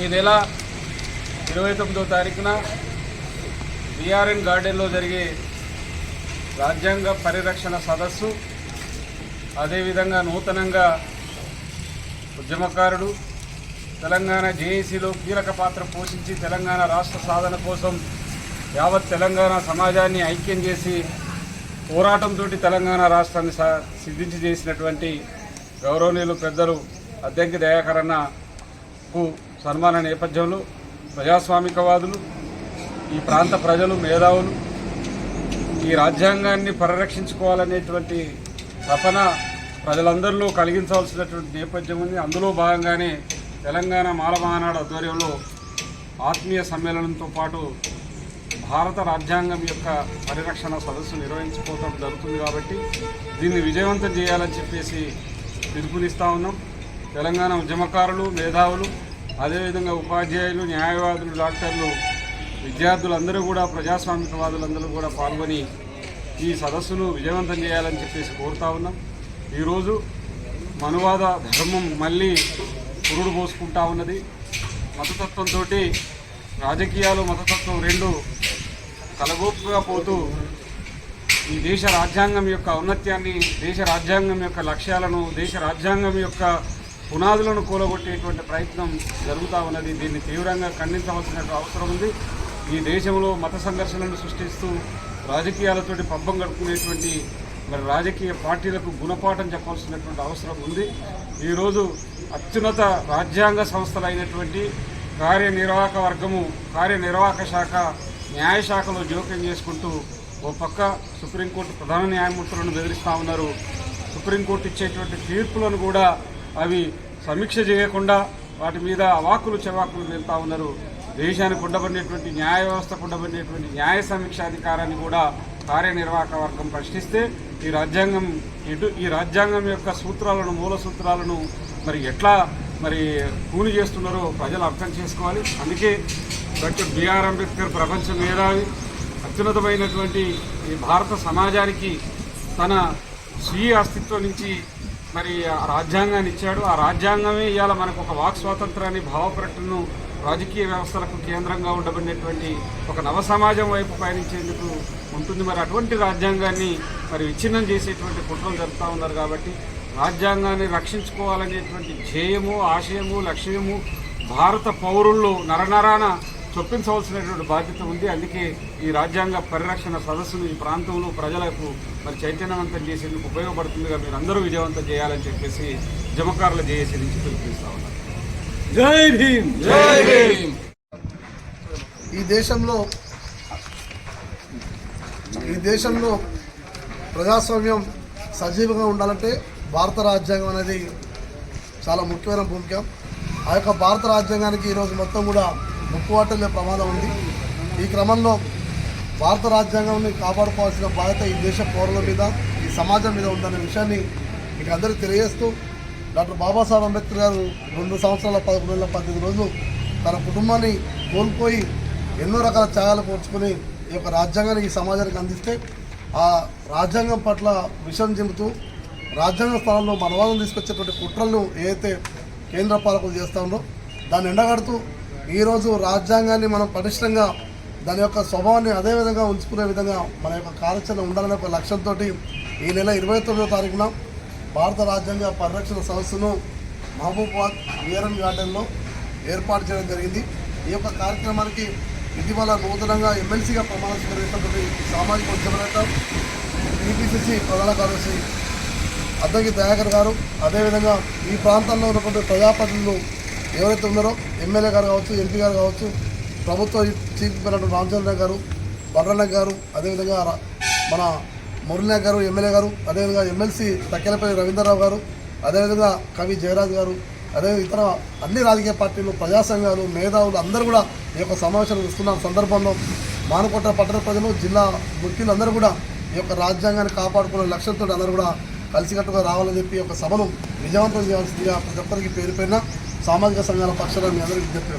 ఈ నెల ఇరవై తొమ్మిదో తారీఖున బీఆర్ఎన్ గార్డెన్లో జరిగే రాజ్యాంగ పరిరక్షణ సదస్సు అదేవిధంగా నూతనంగా ఉద్యమకారుడు తెలంగాణ జేఏసీలో కీలక పాత్ర పోషించి తెలంగాణ రాష్ట్ర సాధన కోసం యావత్ తెలంగాణ సమాజాన్ని ఐక్యం చేసి పోరాటంతో తెలంగాణ రాష్ట్రాన్ని సా- సిద్ధించి చేసినటువంటి గౌరవనీయులు పెద్దలు అద్దెంకి దయాకరన్నకు సన్మాన నేపథ్యంలో ప్రజాస్వామికవాదులు ఈ ప్రాంత ప్రజలు మేధావులు ఈ రాజ్యాంగాన్ని పరిరక్షించుకోవాలనేటువంటి తపన ప్రజలందరిలో కలిగించవలసినటువంటి నేపథ్యం ఉంది. అందులో భాగంగానే తెలంగాణ మాల మహానాడు ఆధ్వర్యంలో ఆత్మీయ సమ్మేళనంతో పాటు భారత రాజ్యాంగం యొక్క పరిరక్షణ సదస్సు నిర్వహించుకోవడం జరుగుతుంది కాబట్టి దీన్ని విజయవంతం చేయాలని చెప్పేసి పిలుపునిస్తూ ఉన్నాం. తెలంగాణ ఉద్యమకారులు మేధావులు అదేవిధంగా ఉపాధ్యాయులు న్యాయవాదులు డాక్టర్లు విద్యార్థులందరూ కూడా ప్రజాస్వామికవాదులందరూ కూడా పాల్గొని ఈ సదస్సును విజయవంతం చేయాలని చెప్పేసి కోరుతా ఉన్నాం. ఈరోజు మనువాద ధర్మం మళ్ళీ పురుడు పోసుకుంటా ఉన్నది. మతతత్వంతో రాజకీయాలు మతతత్వం రెండు కలగోపుగా పోతూ ఈ దేశ రాజ్యాంగం యొక్క ఔన్నత్యాన్ని దేశ రాజ్యాంగం యొక్క లక్ష్యాలను దేశ రాజ్యాంగం యొక్క పునాదులను కూలగొట్టేటువంటి ప్రయత్నం జరుగుతూ ఉన్నది. దీన్ని తీవ్రంగా ఖండించవలసిన అవసరం ఉంది. ఈ దేశంలో మత సంఘర్షణలను సృష్టిస్తూ రాజకీయాలతోటి పబ్బం గడుపుకునేటువంటి మరి రాజకీయ పార్టీలకు గుణపాఠం చెప్పాల్సినటువంటి అవసరం ఉంది. ఈరోజు అత్యున్నత రాజ్యాంగ సంస్థలైనటువంటి కార్యనిర్వాహక వర్గము కార్యనిర్వాహక శాఖ న్యాయశాఖలో జోక్యం చేసుకుంటూ ఓ పక్క సుప్రీంకోర్టు ప్రధాన న్యాయమూర్తులను బెదిరిస్తూ ఉన్నారు. సుప్రీంకోర్టు ఇచ్చేటువంటి తీర్పులను కూడా అవి సమీక్ష చేయకుండా వాటి మీద అవాకులు చెవాకులు వెళ్తూ ఉన్నారు. దేశానికి ఉండబడినటువంటి న్యాయ వ్యవస్థకు ఉండబడినటువంటి న్యాయ సమీక్ష అధికారాన్ని కూడా కార్యనిర్వాహక వర్గం ప్రశ్నిస్తే ఈ రాజ్యాంగం ఎటు ఈ రాజ్యాంగం యొక్క సూత్రాలను మూల సూత్రాలను మరి ఎట్లా మరి కూలి చేస్తున్నారో ప్రజలు అర్థం చేసుకోవాలి. అందుకే డాక్టర్ బిఆర్ అంబేద్కర్ ప్రపంచ మేధావి. అత్యున్నతమైనటువంటి ఈ భారత సమాజానికి తన స్వీయ అస్తిత్వం నుంచి మరి ఆ రాజ్యాంగాన్ని ఇచ్చాడు. ఆ రాజ్యాంగమే ఇవాళ మనకు ఒక వాక్ స్వాతంత్రాన్ని భావ ప్రకటనను రాజకీయ వ్యవస్థలకు కేంద్రంగా ఉండబడినటువంటి ఒక నవ సమాజం వైపు పయనించేందుకు ఉంటుంది. మరి అటువంటి రాజ్యాంగాన్ని మరి విచ్ఛిన్నం చేసేటువంటి కుట్రలు జరుపుతూ ఉన్నారు కాబట్టి రాజ్యాంగాన్ని రక్షించుకోవాలనేటువంటి ధ్యేయము ఆశయము లక్ష్యము భారత పౌరుల్లో నరనరాన చొప్పించవలసినటువంటి బాధ్యత ఉంది. అందుకే ఈ రాజ్యాంగ పరిరక్షణ సదస్సును ఈ ప్రాంతంలో ప్రజలకు మరి చైతన్యవంతం చేసేందుకు ఉపయోగపడుతుందిగా మీరు అందరూ విజయవంతం చేయాలని చెప్పేసి జమకారుల జేఏసీ నుంచి పిలుపునిస్తా ఉన్నారు జై భీమ్! జై భీమ్! ఈ దేశంలో ఈ దేశంలో ప్రజాస్వామ్యం సజీవంగా ఉండాలంటే భారత రాజ్యాంగం అనేది చాలా ముఖ్యమైన భూమిక. ఆ యొక్క భారత రాజ్యాంగానికి ఈరోజు మొత్తం కూడా ముక్కువాటలే ప్రమాదం ఉంది. ఈ క్రమంలో భారత రాజ్యాంగాన్ని కాపాడుకోవాల్సిన బాధ్యత ఈ దేశ పౌరుల మీద ఈ సమాజం మీద ఉందనే విషయాన్ని మీకు అందరికీ తెలియజేస్తూ డాక్టర్ బాబాసాహెబ్ అంబేద్కర్ గారు రెండు సంవత్సరాల పదకొండు నెలల పద్దెనిమిది రోజులు తన కుటుంబాన్ని కోల్పోయి ఎన్నో రకాల త్యాగాలు పోర్చుకొని ఈ యొక్క రాజ్యాంగాన్ని ఈ సమాజానికి అందిస్తే ఆ రాజ్యాంగం పట్ల విషం చెబుతూ రాజ్యాంగ స్థానంలో మనవాదం తీసుకొచ్చేటువంటి కుట్రలను ఏదైతే కేంద్ర పాలకులు చేస్తా ఉందో దాన్ని ఎండగడుతూ ఈరోజు రాజ్యాంగాన్ని మనం పటిష్టంగా దాని యొక్క స్వభావాన్ని అదే విధంగా ఉంచుకునే విధంగా మన యొక్క కార్యాచరణ ఉండాలనే ఒక లక్ష్యంతో ఈ నెల ఇరవై తొమ్మిదో తారీఖున భారత రాజ్యాంగ పరిరక్షణ సంస్థను మహబూబాద్ వీరన్ గార్డెన్లో ఏర్పాటు చేయడం జరిగింది. ఈ యొక్క కార్యక్రమానికి ఇటీవల నూతనంగా ఎమ్మెల్సీగా ప్రమాణ స్వీకరించినటువంటి సామాజిక ఉద్యమ నేత టీపీసీసీ ప్రధాన కార్యదర్శి అద్దంకి దయాకర్ గారు అదేవిధంగా ఈ ప్రాంతంలో ఉన్నటువంటి ప్రజాప్రతినిధులు ఎవరైతే ఉన్నారో ఎమ్మెల్యే గారు కావచ్చు ఎంపీ గారు కావచ్చు ప్రభుత్వ చీఫ్ మినిస్టర్ రామచంద్ర గారు బర్రన్న గారు అదేవిధంగా మన మురళి గారు ఎమ్మెల్యే గారు అదేవిధంగా ఎమ్మెల్సీ తక్కెలపల్లి రవీంద్రరావు గారు అదేవిధంగా కవి జయరాజ్ గారు అదే ఇతర అన్ని రాజకీయ పార్టీలు ప్రజాసంఘాలు మేధావులు అందరూ కూడా ఈ యొక్క సమావేశం ఇస్తున్న సందర్భంలో మానకొట్ట పట్టణ ప్రజలు జిల్లా ముఖ్యులు అందరూ కూడా ఈ యొక్క రాజ్యాంగాన్ని కాపాడుకునే లక్ష్యంతో అందరూ కూడా కలిసికట్టుగా రావాలని చెప్పి ఈ యొక్క సభను విజయవంతం చేయాల్సిందిగా ప్రతి ఒక్కరికి పేరు సామాజిక సంఘాల పక్షాలను మీ అందరికీ విజ్ఞప్తి